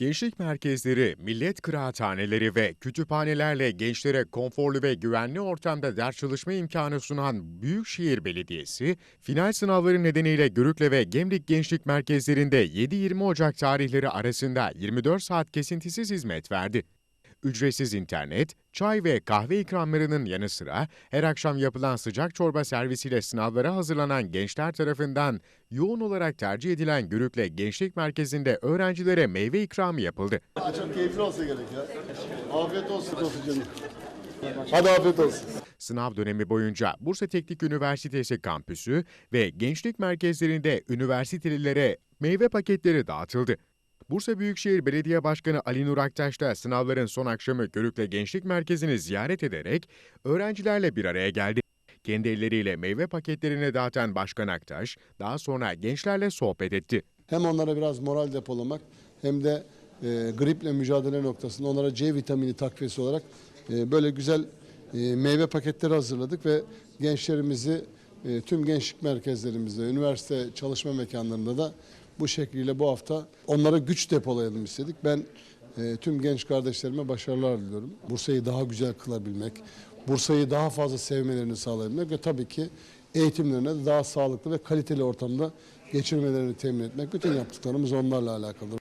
Gençlik merkezleri, millet kıraathaneleri ve kütüphanelerle gençlere konforlu ve güvenli ortamda ders çalışma imkanı sunan Büyükşehir Belediyesi, final sınavları nedeniyle Görükle ve Gemlik Gençlik Merkezlerinde 7-20 Ocak tarihleri arasında 24 saat kesintisiz hizmet verdi. Ücretsiz internet, çay ve kahve ikramlarının yanı sıra her akşam yapılan sıcak çorba servisiyle sınavlara hazırlanan gençler tarafından yoğun olarak tercih edilen Görükle Gençlik Merkezi'nde öğrencilere meyve ikramı yapıldı. Çok keyifli olsa gerek ya. Afiyet olsun Kofican'ım. Hadi afiyet olsun. Sınav dönemi boyunca Bursa Teknik Üniversitesi kampüsü ve gençlik merkezlerinde üniversitelilere meyve paketleri dağıtıldı. Bursa Büyükşehir Belediye Başkanı Ali Nur Aktaş da sınavların son akşamı Görükle Gençlik Merkezi'ni ziyaret ederek öğrencilerle bir araya geldi. Kendi elleriyle meyve paketlerini dağıtan Başkan Aktaş, daha sonra gençlerle sohbet etti. Hem onlara biraz moral depolamak hem de e, griple mücadele noktasında onlara C vitamini takviyesi olarak e, böyle güzel e, meyve paketleri hazırladık ve gençlerimizi e, tüm gençlik merkezlerimizde, üniversite çalışma mekanlarında da bu şekliyle bu hafta onlara güç depolayalım istedik. Ben e, tüm genç kardeşlerime başarılar diliyorum. Bursa'yı daha güzel kılabilmek, Bursa'yı daha fazla sevmelerini sağlayabilmek ve tabii ki eğitimlerine daha sağlıklı ve kaliteli ortamda geçirmelerini temin etmek. Bütün yaptıklarımız onlarla alakalı.